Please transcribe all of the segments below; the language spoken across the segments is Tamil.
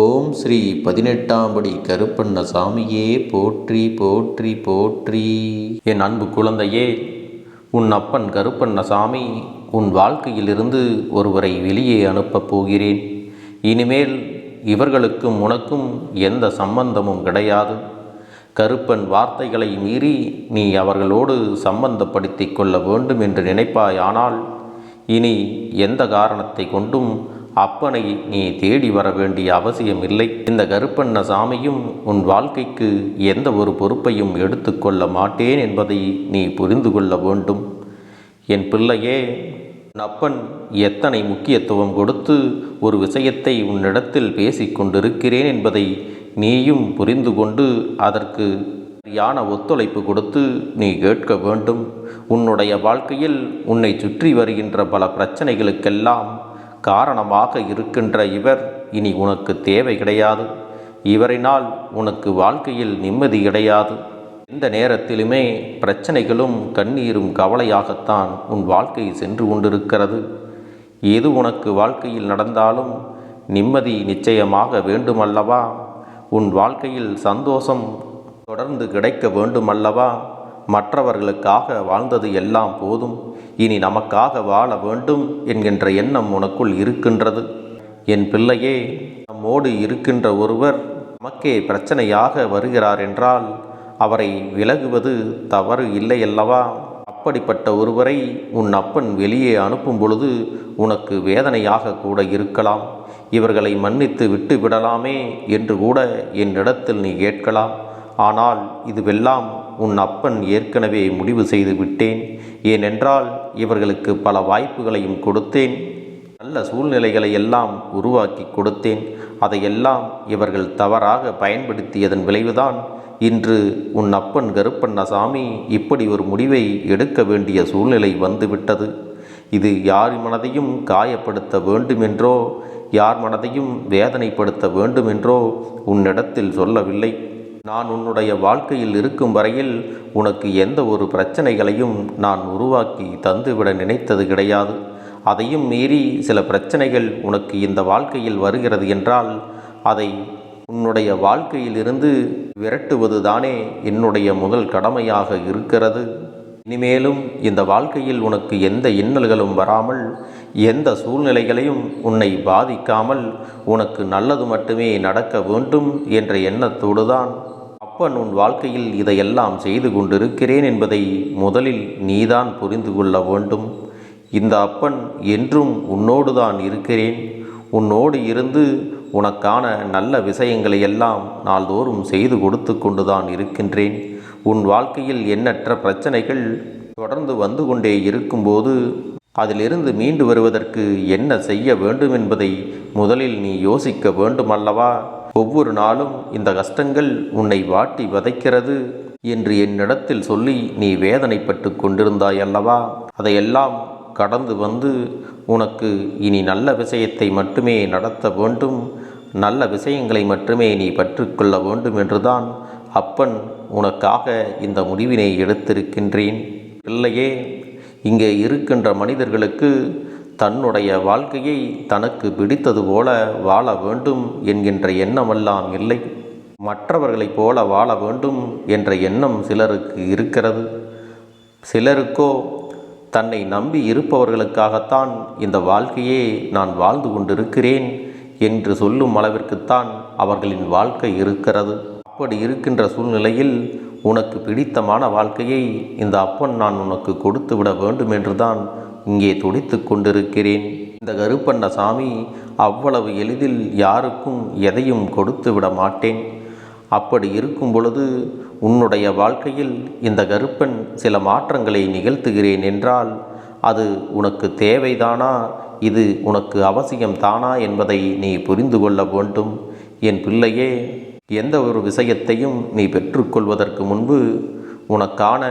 ஓம் ஸ்ரீ பதினெட்டாம்படி கருப்பண்ண சாமியே போற்றி போற்றி போற்றி. என் அன்பு குழந்தையே உன் அப்பன் கருப்பண்ண சாமி உன் வாழ்க்கையிலிருந்து ஒருவரை வெளியே அனுப்பப் போகிறேன். இனிமேல் இவர்களுக்கும் உனக்கும் எந்த சம்பந்தமும் கிடையாது. கருப்பன் வார்த்தைகளை மீறி நீ அவர்களோடு சம்பந்தப்படுத்தி கொள்ள வேண்டும் என்று நினைப்பாயானால் இனி எந்த காரணத்தை கொண்டும் அப்பனை நீ தேடி வர வேண்டிய அவசியம் இல்லை இந்த கருப்பண்ண சாமியும் உன் வாழ்க்கைக்கு எந்த ஒரு பொறுப்பையும் எடுத்துக்கொள்ள மாட்டேன் என்பதை நீ புரிந்து கொள்ள வேண்டும். என் பிள்ளையே உன் அப்பன் எத்தனை முக்கியத்துவம் கொடுத்து ஒரு விஷயத்தை உன்னிடத்தில் பேசி கொண்டிருக்கிறேன் என்பதை நீயும் புரிந்து கொண்டு அதற்கு சரியான ஒத்துழைப்பு கொடுத்து நீ கேட்க வேண்டும். உன்னுடைய வாழ்க்கையில் உன்னை சுற்றி வருகின்ற பல பிரச்சனைகளுக்கெல்லாம் காரணமாக இருக்கின்ற இவர் இனி உனக்கு தேவை கிடையாது. இவரினால் உனக்கு வாழ்க்கையில் நிம்மதி கிடையாது. எந்த நேரத்திலுமே பிரச்சனைகளும் கண்ணீரும் கவலையாகத்தான் உன் வாழ்க்கை சென்று கொண்டிருக்கிறது. எது உனக்கு வாழ்க்கையில் நடந்தாலும் நிம்மதி நிச்சயமாக வேண்டுமல்லவா? உன் வாழ்க்கையில் சந்தோஷம் தொடர்ந்து கிடைக்க வேண்டுமல்லவா? மற்றவர்களுக்காக வாழ்ந்தது எல்லாம் போதும். இனி நமக்காக வாழ வேண்டும் என்கின்ற எண்ணம் உனக்குள் இருக்கின்றது. என் பிள்ளையே நம்மோடு இருக்கின்ற ஒருவர் நமக்கே பிரச்சனையாக வருகிறார் என்றால் அவரை விலகுவது தவறு இல்லை அல்லவா அப்படிப்பட்ட ஒருவரை உன் அப்பன் வெளியே அனுப்பும் பொழுது உனக்கு வேதனையாக கூட இருக்கலாம். இவர்களை மன்னித்து விட்டு விடலாமே என்று கூட என்னிடத்தில் நீ கேட்கலாம். ஆனால் இதுவெல்லாம் உன் அப்பன் ஏற்கனவே முடிவு செய்து விட்டேன். ஏனென்றால் இவர்களுக்கு பல வாய்ப்புகளையும் கொடுத்தேன். நல்ல சூழ்நிலைகளை எல்லாம் உருவாக்கி கொடுத்தேன். அதையெல்லாம் இவர்கள் தவறாக பயன்படுத்தியதன் விளைவுதான் இன்று உன் அப்பன் கருப்பண்ணசாமி இப்படி ஒரு முடிவை எடுக்க வேண்டிய சூழ்நிலை வந்துவிட்டது. இது யார் மனதையும் காயப்படுத்த வேண்டுமென்றோ யார் மனதையும் வேதனைப்படுத்த வேண்டுமென்றோ உன்னிடத்தில் சொல்லவில்லை. நான் உன்னுடைய வாழ்க்கையில் இருக்கும் வரையில் உனக்கு எந்த ஒரு பிரச்சனைகளையும் நான் உருவாக்கி தந்துவிட நினைத்தது கிடையாது. அதையும் மீறி சில பிரச்சனைகள் உனக்கு இந்த வாழ்க்கையில் வருகிறது என்றால் அதை உன்னுடைய வாழ்க்கையிலிருந்து விரட்டுவது தானே என்னுடைய முதல் கடமையாக இருக்கிறது. இனிமேலும் இந்த வாழ்க்கையில் உனக்கு எந்த இன்னல்களும் வராமல் எந்த சூழ்நிலைகளையும் உன்னை பாதிக்காமல் உனக்கு நல்லது மட்டுமே நடக்க வேண்டும் என்ற எண்ணத்தோடு தான் அப்பன் உன் வாழ்க்கையில் இதையெல்லாம் செய்து கொண்டிருக்கிறேன் என்பதை முதலில் நீதான் புரிந்து கொள்ள வேண்டும். இந்த அப்பன் என்றும் உன்னோடு தான் இருக்கிறேன். உன்னோடு இருந்து உனக்கான நல்ல விஷயங்களை எல்லாம் நாள்தோறும் செய்து கொடுத்து கொண்டுதான் இருக்கின்றேன். உன் வாழ்க்கையில் எண்ணற்ற பிரச்சனைகள் தொடர்ந்து வந்து கொண்டே இருக்கும்போது அதிலிருந்து மீண்டு வருவதற்கு என்ன செய்ய வேண்டும் என்பதை முதலில் நீ யோசிக்க வேண்டும் அல்லவா ஒவ்வொரு நாளும் இந்த கஷ்டங்கள் உன்னை வாட்டி வதைக்கிறது என்று என்னிடத்தில் சொல்லி நீ வேதனைப்பட்டு கொண்டிருந்தாய் அல்லவா? அதையெல்லாம் கடந்து வந்து உனக்கு இனி நல்ல விஷயத்தை மட்டுமே நடத்த வேண்டும். நல்ல விஷயங்களை மட்டுமே நீ பற்றுக்கொள்ள வேண்டும் என்றுதான் அப்பன் உனக்காக இந்த முடிவினை எடுத்திருக்கின்றேன். இல்லையே இங்கே இருக்கின்ற மனிதர்களுக்கு தன்னுடைய வாழ்க்கையை தனக்கு பிடித்தது போல வாழ வேண்டும் என்கின்ற எண்ணமெல்லாம் இல்லை. மற்றவர்களைப் போல வாழ வேண்டும் என்ற எண்ணம் சிலருக்கு இருக்கிறது. சிலருக்கோ தன்னை நம்பி இருப்பவர்களுக்காகத்தான் இந்த வாழ்க்கையே நான் வாழ்ந்து கொண்டிருக்கிறேன் என்று சொல்லும் அளவிற்குத்தான் அவர்களின் வாழ்க்கை இருக்கிறது. அப்படி இருக்கின்ற சூழ்நிலையில் உனக்கு பிடித்தமான வாழ்க்கையை இந்த அப்பன் நான் உனக்கு கொடுத்து விட வேண்டும் என்றுதான் இங்கே துடித்து கொண்டிருக்கிறேன். இந்த கருப்பண்ண சாமி அவ்வளவு எளிதில் யாருக்கும் எதையும் கொடுத்து விட மாட்டேன். அப்படி இருக்கும் பொழுது உன்னுடைய வாழ்க்கையில் இந்த கருப்பன் சில மாற்றங்களை நிகழ்த்துகிறேன் என்றால் அது உனக்கு தேவைதானா? இது உனக்கு அவசியம் தானா என்பதை நீ புரிந்து கொள்ள வேண்டும். என் பிள்ளையே எந்த ஒரு விஷயத்தையும் நீ பெற்றுக்கொள்வதற்கு முன்பு உனக்கான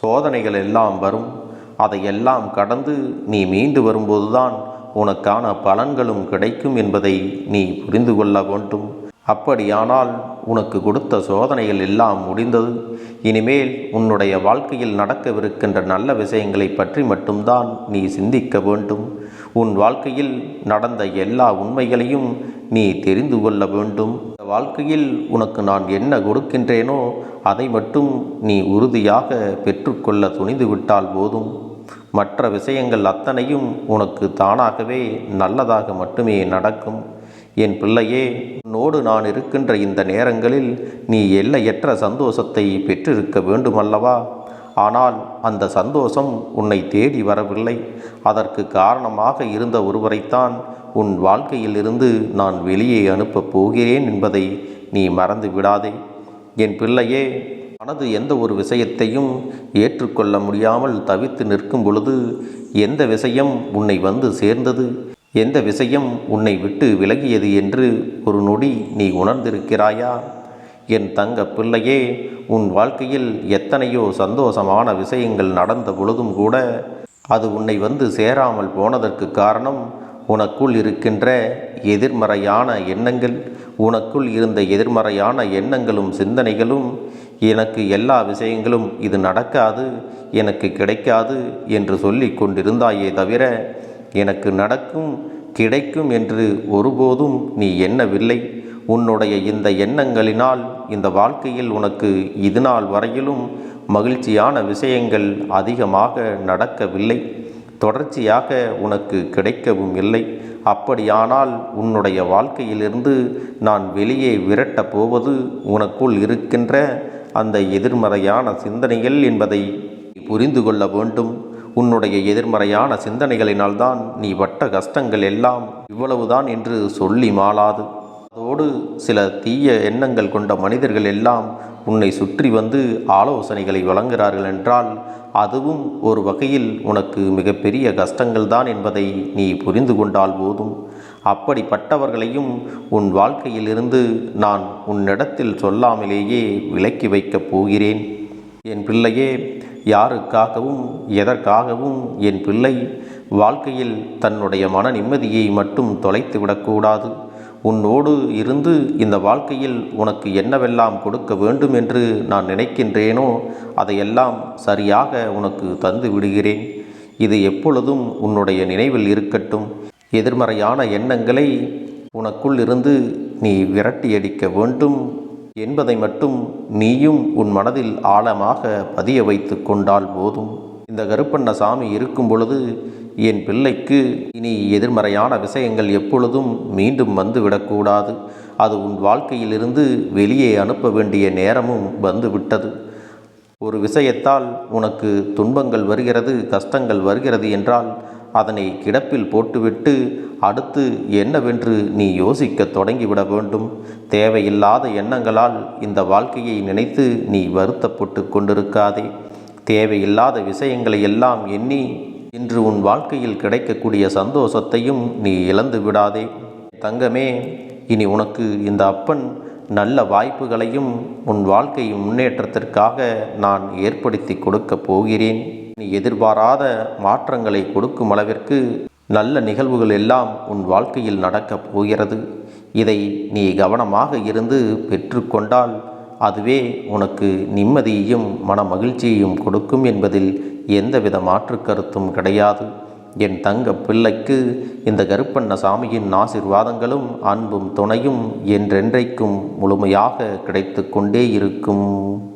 சோதனைகள் எல்லாம் வரும். அதையெல்லாம் கடந்து நீ மீண்டு வரும்போதுதான் உனக்கான பலன்களும் கிடைக்கும் என்பதை நீ புரிந்து கொள்ள வேண்டும். அப்படியானால் உனக்கு கொடுத்த சோதனைகள் எல்லாம் முடிந்தது. இனிமேல் உன்னுடைய வாழ்க்கையில் நடக்கவிருக்கின்ற நல்ல விஷயங்களை பற்றி மட்டும்தான் நீ சிந்திக்க வேண்டும். உன் வாழ்க்கையில் நடந்த எல்லா உண்மைகளையும் நீ தெரிந்து கொள்ள வேண்டும். வாழ்க்கையில் உனக்கு நான் என்ன கொடுக்கின்றேனோ அதை மட்டும் நீ உறுதியாக பெற்றுக்கொள்ள துணிந்து விட்டால் போதும். மற்ற விஷயங்கள் அத்தனையும் உனக்கு தானாகவே நல்லதாக மட்டுமே நடக்கும். என் பிள்ளையே உன்னோடு நான் இருக்கின்ற இந்த நேரங்களில் நீ எல்லையற்ற சந்தோஷத்தை பெற்றிருக்க வேண்டுமல்லவா? ஆனால் அந்த சந்தோஷம் உன்னை தேடி வரவில்லை. அதற்கு காரணமாக இருந்த ஒருவரைத்தான் உன் வாழ்க்கையிலிருந்து நான் வெளியே அனுப்பப் போகிறேன் என்பதை நீ மறந்து விடாதே. என் பிள்ளையே மனது எந்த ஒரு விஷயத்தையும் ஏற்றுக்கொள்ள முடியாமல் தவித்து நிற்கும் பொழுது எந்த விஷயம் உன்னை வந்து சேர்ந்தது? எந்த விஷயம் உன்னை விட்டு விலகியது என்று ஒரு நொடி நீ உணர்ந்திருக்கிறாயா? என் தங்க பிள்ளையே உன் வாழ்க்கையில் எத்தனையோ சந்தோஷமான விஷயங்கள் நடந்த பொழுதும் கூட அது உன்னை வந்து சேராமல் போனதற்கு காரணம் உனக்குள் இருக்கின்ற எதிர்மறையான எண்ணங்கள் உனக்குள் இருந்த எதிர்மறையான எண்ணங்களும் சிந்தனைகளும் எனக்கு எல்லா விஷயங்களும் இது நடக்காது எனக்கு கிடைக்காது என்று சொல்லி கொண்டிருந்தாயே தவிர எனக்கு நடக்கும் கிடைக்கும் என்று ஒருபோதும் நீ எண்ணவில்லை. உன்னுடைய இந்த எண்ணங்களினால் இந்த வாழ்க்கையில் உனக்கு இது நாள் வரையிலும் மகிழ்ச்சியான விஷயங்கள் அதிகமாக நடக்கவில்லை. தொடர்ச்சியாக உனக்கு கிடைக்கவும் இல்லை. அப்படியானால் உன்னுடைய வாழ்க்கையிலிருந்து நான் வெளியே விரட்டப் போவது உனக்குள் இருக்கின்ற அந்த எதிர்மறையான சிந்தனைகள் என்பதை புரிந்து கொள்ள வேண்டும். உன்னுடைய எதிர்மறையான சிந்தனைகளினால்தான் நீ பட்ட கஷ்டங்கள் எல்லாம் இவ்வளவுதான் என்று சொல்லி மாளாது. அதோடு சில தீய எண்ணங்கள் கொண்ட மனிதர்கள் எல்லாம் உன்னை சுற்றி வந்து ஆலோசனைகளை வழங்குகிறார்கள் என்றால் அதுவும் ஒரு வகையில் உனக்கு மிகப்பெரிய கஷ்டங்கள் தான் என்பதை நீ புரிந்து கொண்டால் போதும். அப்படிப்பட்டவர்களையும் உன் வாழ்க்கையிலிருந்து நான் உன்னிடத்தில் சொல்லாமலேயே விலக்கி வைக்கப் போகிறேன். என் பிள்ளையே யாருக்காகவும் எதற்காகவும் என் பிள்ளை வாழ்க்கையில் தன்னுடைய மன நிம்மதியை மட்டும் தொலைத்து விடக்கூடாது உன்னோடு இருந்து இந்த வாழ்க்கையில் உனக்கு என்னவெல்லாம் கொடுக்க வேண்டும் என்று நான் நினைக்கின்றேனோ அதையெல்லாம் சரியாக உனக்கு தந்து விடுகிறேன். இது எப்பொழுதும் உன்னுடைய நினைவில் இருக்கட்டும். எதிர்மறையான எண்ணங்களை உனக்குள் இருந்து நீ விரட்டியடிக்க வேண்டும் என்பதை மட்டும் நீயும் உன் மனதில் ஆழமாக பதிய வைத்து கொண்டால் போதும். இந்த கருப்பண்ண சாமி இருக்கும் பொழுது என் பிள்ளைக்கு இனி எதிர்மறையான விஷயங்கள் எப்பொழுதும் மீண்டும் வந்துவிடக்கூடாது. அது உன் வாழ்க்கையிலிருந்து வெளியே அனுப்ப வேண்டிய நேரமும் வந்துவிட்டது. ஒரு விஷயத்தால் உனக்கு துன்பங்கள் வருகிறது கஷ்டங்கள் வருகிறது என்றால் அதனை கிடப்பில் போட்டுவிட்டு அடுத்து என்னவென்று நீ யோசிக்க தொடங்கிவிட வேண்டும். தேவையில்லாத எண்ணங்களால் இந்த வாழ்க்கையை நினைத்து நீ வருத்தப்பட்டு கொண்டிருக்காதே. தேவையில்லாத விஷயங்களை எல்லாம் எண்ணி இன்று உன் வாழ்க்கையில் கிடைக்கக்கூடிய சந்தோஷத்தையும் நீ இழந்து விடாதே. தங்கமே இனி உனக்கு இந்த அப்பன் நல்ல வாய்ப்புகளையும் உன் வாழ்க்கை முன்னேற்றத்திற்காக நான் ஏற்படுத்தி கொடுக்கப் போகிறேன். நீ எதிர்பாராத மாற்றங்களை கொடுக்கும் அளவிற்கு நல்ல நிகழ்வுகள் எல்லாம் உன் வாழ்க்கையில் நடக்கப் போகிறது. இதை நீ கவனமாக இருந்து பெற்றுக்கொண்டால் அதுவே உனக்கு நிம்மதியையும் மன மகிழ்ச்சியையும் கொடுக்கும் என்பதில் எந்தவித மாற்று கருத்தும் கிடையாது. என் தங்க பிள்ளைக்கு இந்த கருப்பண்ண சாமியின் ஆசிர்வாதங்களும் அன்பும் துணையும் என்றென்றைக்கும் முழுமையாக கிடைத்து கொண்டே இருக்கும்.